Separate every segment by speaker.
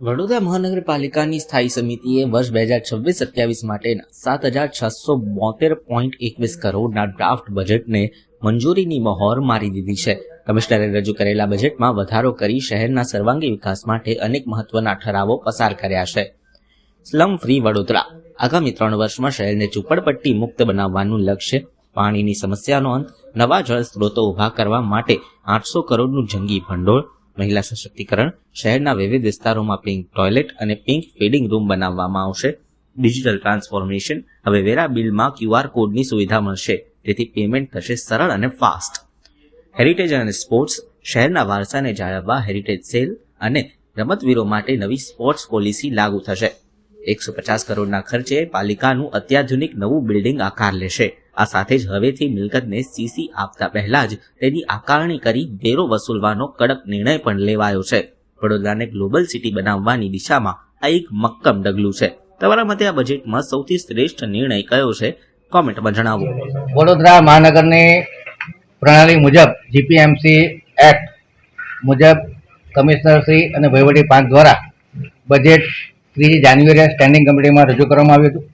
Speaker 1: વડોદરા મહાનગરપાલિકાની સ્થાયી સમિતિએ વર્ષ બે હજાર છવ્વીસ સત્યાવીસ માટેના સાત હજાર છસો બોતેર પોઈન્ટ એકવીસ કરોડના ડ્રાફ્ટ બજેટને મંજૂરીની મહોર મારી દીધી છે. કમિશનરે રજૂ કરેલા બજેટમાં વધારો કરી શહેરના સર્વાંગી વિકાસ માટે અનેક મહત્વના ઠરાવો પસાર કર્યા છે. Slum free Vadodara. આગામી ત્રણ વર્ષમાં શહેરને ઝૂંપડપટ્ટી મુક્ત બનાવવાનું લક્ષ્ય, પાણીની સમસ્યાનો અંત, નવા જળ સ્ત્રોતો ઊભા કરવા માટે આઠસો કરોડનું જંગી ભંડોળ મહિલા સશક્તિકરણ શહેરના વિવિધ વિસ્તારોમાં પિંક ટોયલેટ અને પિંક ફીડિંગ રૂમ બનાવવામાં આવશે. ડિજિટલ ટ્રાન્સફોર્મેશન હવે વેરા બિલમાં ક્યુઆર કોડની સુવિધા મળશે. તેથી પેમેન્ટ થશે સરળ અને ફાસ્ટ હેરિટેજ અને સ્પોર્ટ્સ શહેરના વારસાને જાળવવા હેરિટેજ સેલ અને રમતવીરો માટે નવી સ્પોર્ટ્સ પોલિસી લાગુ થશે. એકસો પચાસ કરોડના ખર્ચે પાલિકાનું અત્યાધુનિક નવું બિલ્ડિંગ આકાર લેશે. આ સાથે જ હવેથી મિલકતને સીસી આપતા પહેલા જ તેની આકારણી કરી વેરો વસૂલવાનો કડક નિર્ણય પણ લેવાયો છે. વડોદરાને ગ્લોબલ સિટી બનાવવાની દિશામાં આ એક મક્કમ ડગલું છે. તમારા મતે આ બજેટમાં સૌથી શ્રેષ્ઠ નિર્ણય કયો છે? કોમેન્ટમાં જણાવો.
Speaker 2: વડોદરા મહાનગરની પ્રણાલી મુજબ જીપીએમસી એક્ટ મુજબ કમિશનરશ્રી અને વહીવટી પાંચ દ્વારા બજેટ ત્રીજી જાન્યુઆરીએ સ્ટેન્ડિંગ કમિટીમાં રજૂ કરવામાં આવ્યું હતું.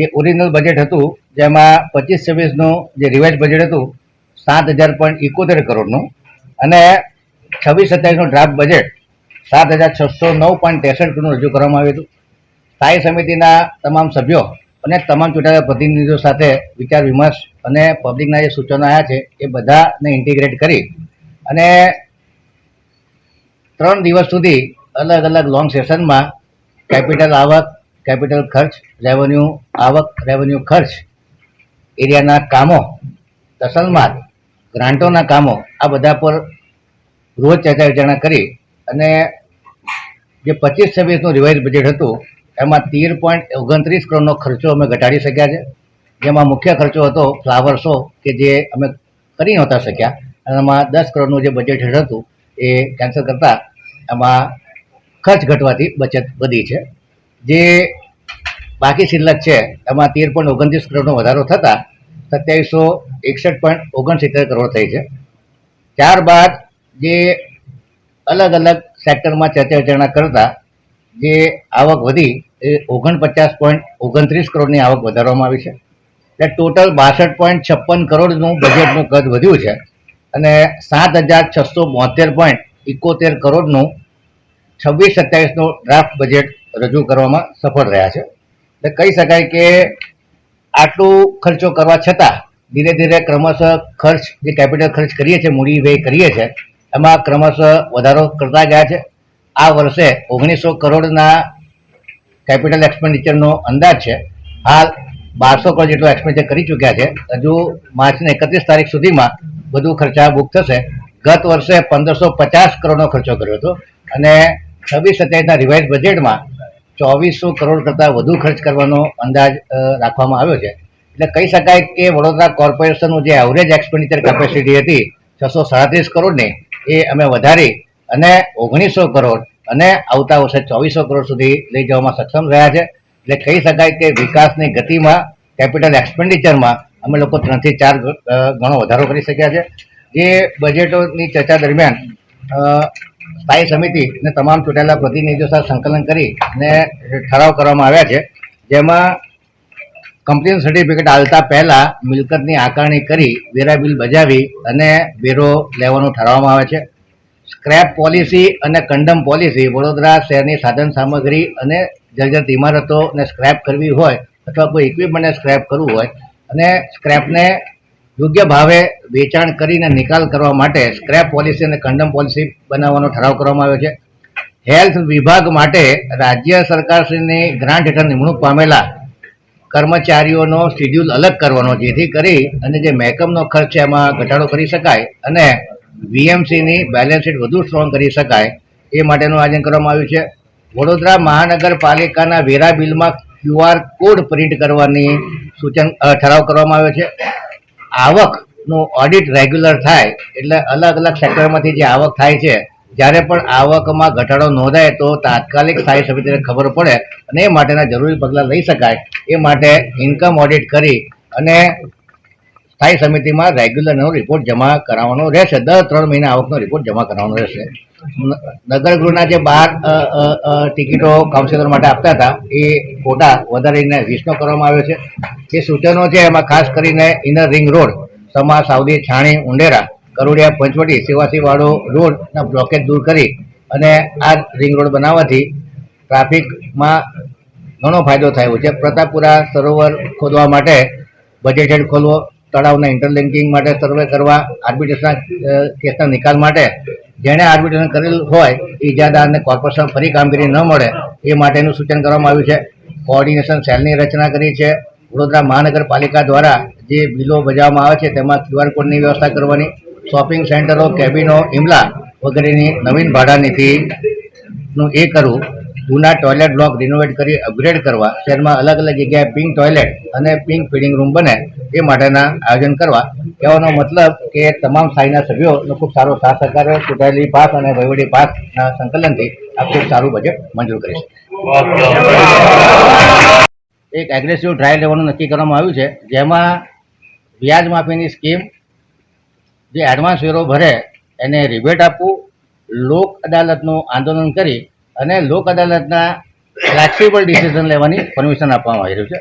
Speaker 2: જે ઓરિજિનલ બજેટ હતું, જેમાં પચીસ છવ્વીસનું જે રિવાઇઝ બજેટ હતું, સાત હજાર પોઈન્ટ એકોતેર કરોડનું. અને છવ્વીસ સત્યાવીસનું ડ્રાફ્ટ બજેટ સાત હજાર છસો નવ પોઈન્ટ ત્રેસઠ કરોડનું રજૂ કરવામાં આવ્યું હતું. સ્થાયી સમિતિના તમામ સભ્યો અને તમામ ચૂંટાયેલા પ્રતિનિધિઓ સાથે વિચાર વિમર્શ અને પબ્લિકના જે સૂચનો આવ્યા છે, એ બધાને ઇન્ટિગ્રેટ કરી અને ત્રણ દિવસ સુધી અલગ અલગ લોંગ સેશનમાં કેપિટલ આવક કેપિટલ ખર્ચ રેવન્યુ આવક રેવન્યુ ખર્ચ, એરિયાના કામો તસલમાત ગ્રાન્ટોના કામો, આ બધા પર રોજ ચર્ચા વિચારણા કરી અને જે પચીસ છવ્વીસનું રિવાઇઝ બજેટ હતું, એમાં તેર પોઈન્ટ ઓગણત્રીસ કરોડનો ખર્ચો અમે ઘટાડી શક્યા છે. જેમાં મુખ્ય ખર્ચો હતો ફ્લાવર શો કે જે અમે કરી નહોતા શક્યા. અને એમાં દસ કરોડનું જે બજેટ હતું, એ કેન્સલ કરતાં એમાં ખર્ચ ઘટવાથી બચત વધી છે. જે બાકી શિલ્લક છે, એમાં તેર પોઈન્ટ ઓગણત્રીસ કરોડનો વધારો થતાં સત્યાવીસો એકસઠ પોઈન્ટ ઓગણસિત્તેર કરોડ થઈ છે. ત્યારબાદ જે અલગ અલગ સેક્ટરમાં ચર્ચા વિચારણા કરતાં જે આવક વધી, એ ઓગણપચાસ પોઈન્ટ ઓગણત્રીસ કરોડની આવક વધારવામાં આવી છે. એટલે ટોટલ બાસઠ પોઈન્ટ છપ્પન કરોડનું બજેટનું કદ વધ્યું છે અને સાત હજાર છસો બોતેર પોઈન્ટ એકોતેર કરોડનું છવ્વીસ સત્યાવીસનું ડ્રાફ્ટ બજેટ રજૂ કરવામાં સફળ રહ્યા છે. એટલે કહી શકાય કે આટલું ખર્ચો કરવા છતાં ધીરે ધીરે ક્રમશઃ ખર્ચ, જે કેપિટલ ખર્ચ કરીએ છીએ, મૂડી વ્યય કરીએ છીએ, એમાં ક્રમશઃ વધારો કરતા ગયા છે. આ વર્ષે ઓગણીસો કરોડના કેપિટલ એક્સપેન્ડિચરનો અંદાજ છે. હાલ બારસો કરોડ જેટલો એક્સપેન્ડિચર કરી ચૂક્યા છે. હજુ માર્ચની એકત્રીસ તારીખ સુધીમાં બધું ખર્ચા બુક થશે. ગત વર્ષે પંદરસો પચાસ કરોડનો ખર્ચો કર્યો હતો. અને છવ્વીસ સત્યાવીસના રિવાઇઝ બજેટમાં ચોવીસો કરોડ કરતાં વધુ ખર્ચ કરવાનો અંદાજ રાખવામાં આવ્યો છે. એટલે કહી શકાય કે વડોદરા કોર્પોરેશનનું જે એવરેજ એક્સપેન્ડિચર કેપેસિટી હતી, છસો સાડત્રીસ કરોડની, એ અમે વધારી અને ઓગણીસો કરોડ અને આવતા વર્ષે ચોવીસો કરોડ સુધી લઈ જવામાં સક્ષમ રહ્યા છે. એટલે કહી શકાય કે વિકાસની ગતિમાં કેપિટલ એક્સપેન્ડિચરમાં અમે લોકો ત્રણથી ચાર ગણો વધારો કરી શક્યા છે. જે બજેટોની ચર્ચા દરમિયાન સ્થાયી સમિતિ અને તમામ ચૂંટાયેલા પ્રતિનિધિઓ સાથે સંકલન કરી અને ઠરાવ કરવામાં આવ્યા છે. જેમાં કમ્પ્લેન સર્ટિફિકેટ આવતા પહેલાં મિલકતની આકારણી કરી, વેરા બિલ બજાવી અને વેરો લેવાનું ઠરાવવામાં આવે છે. સ્ક્રેપ પોલિસી અને કંડમ પોલિસી વડોદરા શહેરની સાધન સામગ્રી અને જર્જરિત ઇમારતોને સ્ક્રેપ કરવી હોય અથવા કોઈ ઇક્વિપમેન્ટને સ્ક્રેપ કરવું હોય અને સ્ક્રેપને યોગ્ય ભાવે વેચાણ કરીને નિકાલ કરવા માટે સ્ક્રેપ પોલિસી અને કંડમ પોલિસી બનાવવાનો ઠરાવ કરવામાં આવ્યો છે. હેલ્થ વિભાગ માટે રાજ્ય સરકારશ્રીની ગ્રાન્ટ હેઠળ નિમણૂક પામેલા કર્મચારીઓનો શિડ્યુલ અલગ કરવાનો, જેથી કરી અને જે મહેકમનો ખર્ચ છે એમાં ઘટાડો કરી શકાય અને વીએમસીની બેલેન્સ શીટ વધુ સ્ટ્રોંગ કરી શકાય એ માટેનું આયોજન કરવામાં આવ્યું છે. વડોદરા મહાનગરપાલિકાના વેરા બિલમાં ક્યુઆર કોડ પ્રિન્ટ કરવાની સૂચન ઠરાવ કરવામાં આવ્યો છે. આવકનું ઓડિટ રેગ્યુલર થાય, એટલે અલગ અલગ સેક્ટરમાંથી જે આવક થાય છે, જ્યારે પણ આવકમાં ઘટાડો નોંધાય તો તાત્કાલિક સ્થાયી સમિતિને ખબર પડે અને એ માટેના જરૂરી પગલાં લઈ શકાય. એ માટે ઇન્કમ ઓડિટ કરી અને સ્થાયી સમિતિમાં રેગ્યુલરનો રિપોર્ટ જમા કરાવવાનો રહેશે. દર ત્રણ મહિના આવકનો રિપોર્ટ જમા કરાવવાનો રહેશે. નગરગૃહના જે બાર ટિકિટો કાઉન્સિલર માટે આપતા હતા, એ કોટા વધારીને વીસનો કરવામાં આવ્યો છે. જે સૂચનો છે એમાં ખાસ કરીને inner ring road Sama Savdi Chhani, Undera, Karodiya, Panchavati સેવાસીવાળો રોડના બ્લોકેજ દૂર કરી અને આ રિંગ રોડ બનાવવાથી ટ્રાફિકમાં ઘણો ફાયદો થયો છે. પ્રતાપપુરા સરોવર ખોદવા માટે બજેટ હેડ ખોલવો, તળાવના ઇન્ટરલિંકિંગ માટે સર્વે કરવા આર્બિટ્રેશનના કેસના નિકાલ માટે જેણે આર્બિટ્રેશન કરેલ હોય ઇજાદારને કોર્પોરેશન ફરી કામગીરી ન મળે, એ માટેનું સૂચન કરવામાં આવ્યું છે. કોઓર્ડિનેશન સેલની રચના કરી છે. વડોદરા મહાનગરપાલિકા દ્વારા જે બિલો બજાવવામાં આવે છે, તેમાં ક્યુઆર કોડની વ્યવસ્થા કરવાની શોપિંગ સેન્ટરો કેબિનો ઇમલા વગેરેની નવીન ભાડા નીતિનું એ કરવું જૂના ટોયલેટ બ્લોક રિનોવેટ કરી અપગ્રેડ કરવા શહેરમાં અલગ અલગ જગ્યાએ પિંક ટોયલેટ અને પિંક ફીડિંગ રૂમ બને એ માટેના આયોજન કરવા કહેવાનો મતલબ કે તમામ સ્થાયીના સભ્યોનો ખૂબ સારો સાથ સહકાર. ચૂંટાયેલી પાસ અને વહીવટી પાસના સંકલનથી આ ખૂબ સારું બજેટ મંજૂર કરી એક એગ્રેસિવ ટ્રાયલ લેવાનું નક્કી કરવામાં આવ્યું છે, જેમાં વ્યાજ માફીની સ્કીમ જે એડવાન્સ વેરો ભરે એને રિબેટ આપવું, લોક અદાલતનું આંદોલન કરી અને લોક અદાલતના ફ્લેક્સિબલ ડિસિઝન લેવાની પરમિશન આપવામાં આવી રહ્યું છે.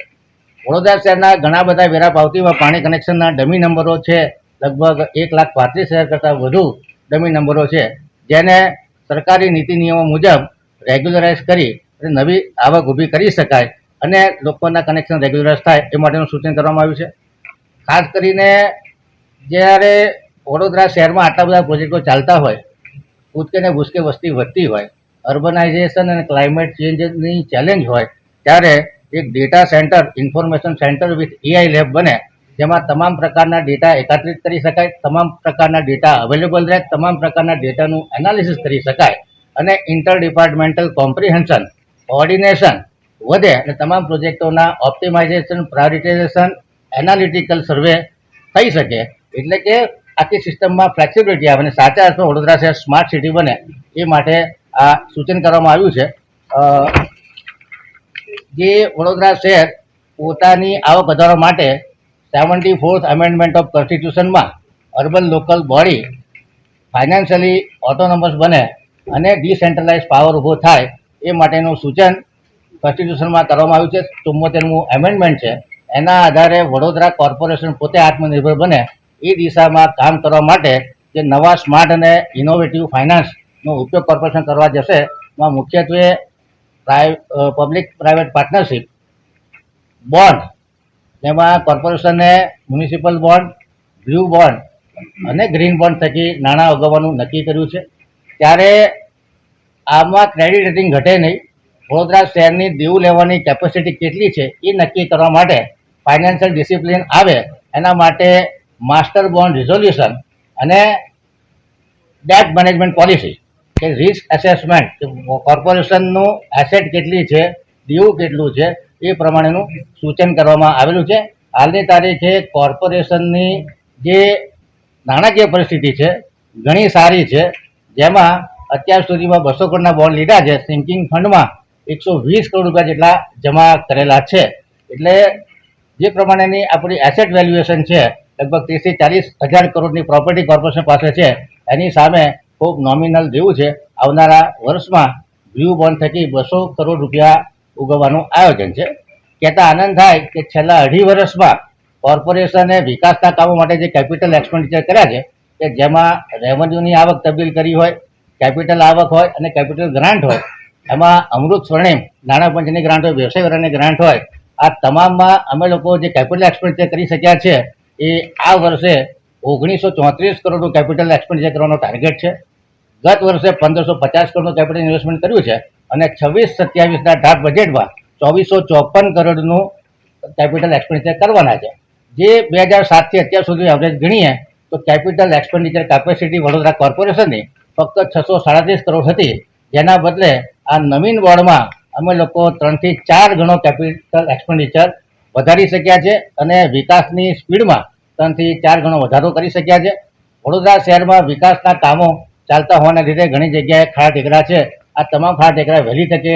Speaker 2: વડોદરા શહેરના ઘણા બધા વેરા પાવતીમાં પાણી કનેક્શનના ડમી નંબરો છે. લગભગ એક લાખ પાંત્રીસ હજાર કરતાં વધુ ડમી નંબરો છે. જેને સરકારી નીતિ નિયમો મુજબ રેગ્યુલરાઇઝ કરી અને નવી આવક ઊભી કરી શકાય અને લોકોના કનેક્શન રેગ્યુલરાઇઝ થાય એ માટેનું સૂચન કરવામાં આવ્યું છે. ખાસ કરીને જ્યારે વડોદરા શહેરમાં આટલા બધા પ્રોજેક્ટો ચાલતા હોય કૂદકે ને ભૂસકે વસ્તી વધતી હોય અર્બનાઇઝેશન અને ક્લાઇમેટ ચેન્જની ચેલેન્જ હોય, ત્યારે એક data center, information center with AI lab બને, જેમાં તમામ પ્રકારના ડેટા એકત્રિત કરી શકાય, તમામ પ્રકારના ડેટા અવેલેબલ રહે, તમામ પ્રકારના ડેટાનું એનાલિસિસ કરી શકાય અને ઇન્ટર ડિપાર્ટમેન્ટલ કોમ્પ્રિહેન્શન, કોઓર્ડિનેશન વધે અને તમામ પ્રોજેક્ટોના ઓપ્ટિમાઇઝેશન, પ્રાયોરિટાઇઝેશન, એનાલિટિકલ સર્વે થઈ શકે. એટલે કે આખી સિસ્ટમમાં ફ્લેક્સિબિલિટી આવે અને સાચા અર્થમાં વડોદરા શહેર સ્માર્ટ સિટી બને, એ માટે આ સૂચન કરવામાં આવ્યું છે. જે વડોદરા શહેર પોતાની આવક વધારવા માટે seventy fourth amendment of કોન્સ્ટિટ્યુશનમાં urban local body financially autonomous બને અને ડિસેન્ટ્રલાઇઝ પાવર ઊભો થાય એ માટેનું સૂચન કોન્સ્ટિટ્યુશનમાં કરવામાં આવ્યું છે. ચુમ્મોતેરમું એમેન્ડમેન્ટ છે. એના આધારે વડોદરા કોર્પોરેશન પોતે આત્મનિર્ભર બને એ દિશામાં કામ કરવા માટે જે નવા સ્માર્ટ અને ઇનોવેટિવ ફાઇનાન્સનો ઉપયોગ કોર્પોરેશન કરવા જશે, એમાં મુખ્યત્વે પબ્લિક પ્રાઇવેટ પાર્ટનરશિપ બોન્ડ જેમાં કોર્પોરેશને મ્યુનિસિપલ બોન્ડ બ્લુ બોન્ડ અને ગ્રીન બોન્ડ થકી નાણાં ઉગવવાનું નક્કી કર્યું છે. ત્યારે આમાં ક્રેડિટ રેટિંગ ઘટે નહીં. વડોદરા શહેરની દેવું લેવાની કેપેસિટી કેટલી છે એ નક્કી કરવા માટે ફાઇનાન્શિયલ ડિસિપ્લિન આવે. એના માટે માસ્ટર બોન્ડ રિઝોલ્યુશન અને ડેટ મેનેજમેન્ટ પોલિસી કે રિસ્ક એસેસમેન્ટ કોર્પોરેશનનું એસેટ કેટલી છે દેવું કેટલું છે, એ પ્રમાણેનું સૂચન કરવામાં આવેલું છે. હાલની તારીખે કોર્પોરેશનની જે નાણાકીય પરિસ્થિતિ છે, ઘણી સારી છે, જેમાં અત્યાર સુધીમાં બસો કરોડના બોન્ડ લીધા છે. સિંકિંગ ફંડમાં એકસો વીસ કરોડ રૂપિયા જેટલા જમા કરેલા છે. એટલે જે પ્રમાણેની આપણી એસેટ વેલ્યુએશન છે, લગભગ ત્રીસથી ચાલીસ હજાર કરોડની પ્રોપર્ટી કોર્પોરેશન પાસે છે. એની સામે ખૂબ નોમિનલ દેવું છે, આવનારા વર્ષમાં વ્યૂ બોન્ડ થકી બસો કરોડ રૂપિયા ઉગવવાનું આયોજન છે. કહેતા આનંદ થાય કે છેલ્લા અઢી વર્ષમાં કોર્પોરેશને વિકાસના કામો માટે જે કેપિટલ એક્સપેન્ડિચર કર્યા છે, કે જેમાં રેવન્યુની આવક તબદીલ કરી હોય કેપિટલ આવક હોય અને કેપિટલ ગ્રાન્ટ હોય, એમાં અમૃત સ્વર્ણિમ, નાણાં પંચની ગ્રાન્ટ હોય, વ્યવસાય વેરાની ગ્રાન્ટ હોય, આ તમામમાં અમે લોકો જે કેપિટલ એક્સપેન્ડિચર કરી શક્યા છે, એ આ વર્ષે ઓગણીસો ચોત્રીસ કરોડનું કેપિટલ એક્સપેન્ડિચર કરવાનો ટાર્ગેટ છે. ગત વર્ષે પંદરસો પચાસ કરોડનું કેપિટલ ઇન્વેસ્ટમેન્ટ કર્યું છે અને છવ્વીસ સત્યાવીસના ડ્રાફ્ટ બજેટમાં ચોવીસો ચોપન કરોડનું કેપિટલ એક્સપેન્ડિચર કરવાના છે. જે બે હજાર સાતથી અત્યાર સુધી એવરેજ ગણીએ, તો કેપિટલ એક્સપેન્ડિચર કેપેસિટી વડોદરા કોર્પોરેશનની ફક્ત છસો સાડત્રીસ કરોડ હતી. જેના બદલે આ નવીન બોર્ડમાં અમે લોકો ત્રણથી ચાર ગણો કેપિટલ એક્સપેન્ડિચર વધારી શક્યા છે અને વિકાસની સ્પીડમાં ત્રણથી ચાર ગણો વધારો કરી શક્યા છે. વડોદરા શહેરમાં વિકાસના કામો ચાલતા હોવાના લીધે ઘણી જગ્યાએ ખાડા ટેકરા છે. આ તમામ ખાડા ટેકરા વહેલી તકે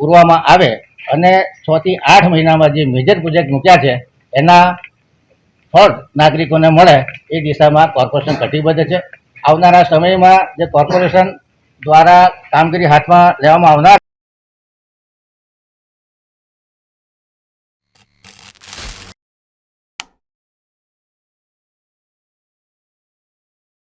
Speaker 2: પૂરવામાં આવે અને છ થી આઠ મહિનામાં જે મેજર પ્રોજેક્ટ મૂક્યા છે, એના ફળ નાગરિકોને મળે એ દિશામાં કોર્પોરેશન કટિબદ્ધ છે. આવનારા સમયમાં જે કોર્પોરેશન દ્વારા કામગીરી હાથમાં લેવામાં આવનાર